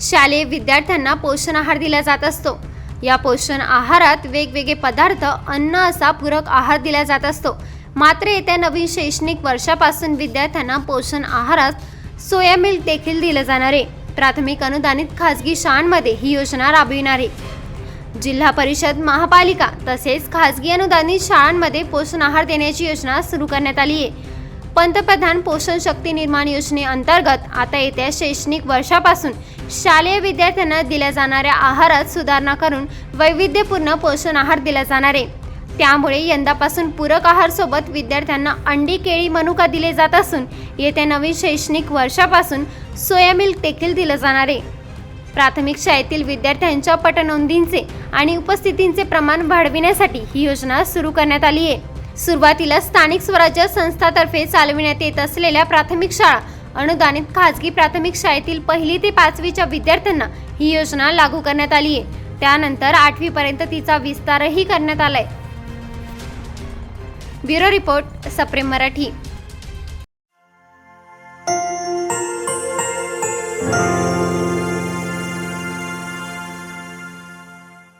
शालेय विद्यार्थ्यांना पोषण आहार दिला जात असतो. या पोषण आहारात वेगवेगळे पदार्थ अन्न असा पूरक आहार दिला जात असतो. मात्र येत्या नवीन शैक्षणिक वर्षापासून विद्यार्थ्यांना पोषण आहारात सोया मिल्क देखील दिलं जाणार आहे. प्राथमिक अनुदानित खाजगी शाळांमध्ये ही योजना राबविणार आहे. जिल्हा परिषद महापालिका तसेच खाजगी अनुदानित शाळांमध्ये पोषण आहार देण्याची योजना सुरू करण्यात आली आहे. पंतप्रधान पोषण शक्ती निर्माण योजनेअंतर्गत आता येत्या शैक्षणिक वर्षापासून शालेय विद्यार्थ्यांना दिल्या जाणाऱ्या आहारात सुधारणा करून वैविध्यपूर्ण पोषण आहार दिला जाणार आहे. त्यामुळे यंदापासून पूरक आहारसोबत विद्यार्थ्यांना अंडी केळी मनुका दिले जात असून येत्या नवीन शैक्षणिक वर्षापासून सोया मिल्क देखील दिलं जाणार आहे. प्राथमिक शाळेतील विद्यार्थ्यांच्या पटनोंदींचे आणि उपस्थितींचे प्रमाण वाढविण्यासाठी ही योजना सुरू करण्यात आली आहे. सुरुवातीला स्थानिक स्वराज्य संस्थातर्फे चालविण्यात येत असलेल्या प्राथमिक शाळा अनुदानित खाजगी प्राथमिक शाळेतील पहिली ते पाचवीच्या विद्यार्थ्यांना ही योजना लागू करण्यात आली आहे. त्यानंतर आठवीपर्यंत तिचा विस्तारही करण्यात आलाय. ब्युरो रिपोर्ट सप्रेम मराठी.